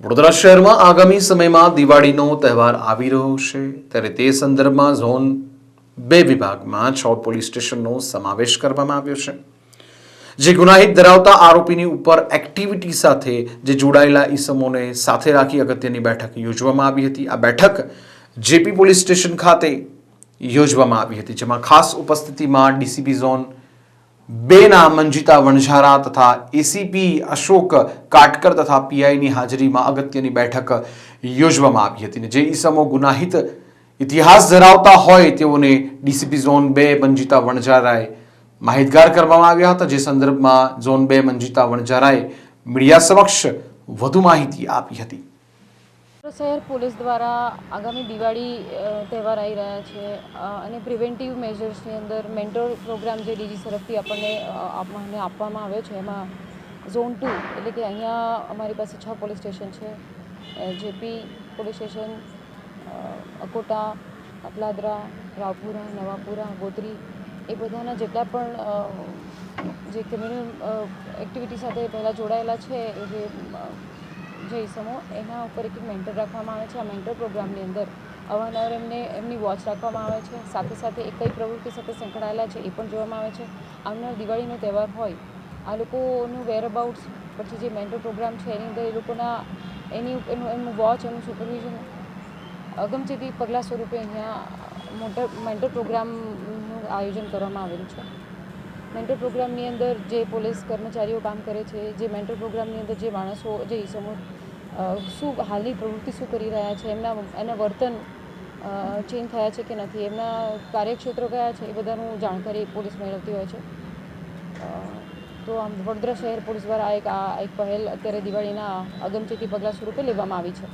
વડોદરા શહેરમાં આગામી સમયમાં દિવાળીનો તહેવાર આવી રહ્યો છે. ત્યારે તે સંદર્ભમાં ઝોન બે વિભાગમાં છ પોલીસ સ્ટેશનનો સમાવેશ કરવામાં આવ્યો છે. જે ગુનાહિત ધરાવતા આરોપીની ઉપર એક્ટિવિટી સાથે જે જોડાયેલા ઈસમોને સાથે રાખી અગત્યની બેઠક યોજવામાં આવી હતી. આ બેઠક જેપી પોલીસ સ્ટેશન ખાતે યોજવામાં આવી હતી, જેમાં ખાસ ઉપસ્થિતિમાં ડીસીપી ઝોન બેના મંજિતા વણઝારા તથા એસીપી અશોક કાટકર તથા પીઆઈની હાજરીમાં અગત્યની બેઠક યોજવામાં આવી હતી જે ઈસમો ગુનાહિત ઇતિહાસ ધરાવતા હોય તેઓને ડીસીપી ઝોન બે મંજિતા વણઝારાએ માહિતગાર કરવામાં આવ્યા હતા. જે સંદર્ભમાં ઝોન બે મંજિતા વણઝારાએ મીડિયા સમક્ષ વધુ માહિતી આપી હતી. શહેર પોલીસ દ્વારા આગામી દિવાળી તહેવાર આવી રહ્યા છે અને પ્રિવેન્ટિવ મેજર્સની અંદર મેન્ટોર પ્રોગ્રામ જે ડીજી તરફથી આપણને આપણને આપવામાં આવ્યો છે, એમાં ઝોન ટુ એટલે કે અહીંયા અમારી પાસે છ પોલીસ સ્ટેશન છે JP police station Akota Atladara Raopura, Navapura, Gotri, એ બધાના જેટલા પણ જે ક્રિમિનલ એક્ટિવિટી સાથે પહેલાં જોડાયેલા છે, એ જે ઇસમો એના ઉપર એક મેન્ટર રાખવામાં આવે છે. આ મેન્ટર પ્રોગ્રામની અંદર અવારનવાર એમને, એમની વોચ રાખવામાં આવે છે. સાથે સાથે એ કઈ પ્રવૃત્તિ સાથે સંકળાયેલા છે એ પણ જોવામાં આવે છે. આવનાર દિવાળીનો તહેવાર હોય, આ લોકોનું વેરઅબાઉટ્સ પછી જે મેન્ટર પ્રોગ્રામ છે એની અંદર એ લોકોના, એની એનું, એમનું વોચ એનું સુપરવિઝન અગમચેતી પગલાં સ્વરૂપે અહીંયા મોટર મેન્ટર પ્રોગ્રામનું આયોજન કરવામાં આવેલું છે. મેન્ટર પ્રોગ્રામની અંદર જે પોલીસ કર્મચારીઓ કામ કરે છે, જે મેન્ટર પ્રોગ્રામની અંદર જે માણસો, જે ઈસમો શું હાલની પ્રવૃત્તિ શું કરી રહ્યા છે, એમના, એના વર્તન ચેન્જ થયા છે કે નથી, એમના કાર્યક્ષેત્રો કયા છે, એ બધાનું જાણકારી પોલીસ મેળવતી હોય છે. તો આમ વડોદરા શહેર પોલીસ દ્વારા એક આ, એક પહેલ અત્યારે દિવાળીના અગમચેતી પગલાં સ્વરૂપે લેવામાં આવી છે.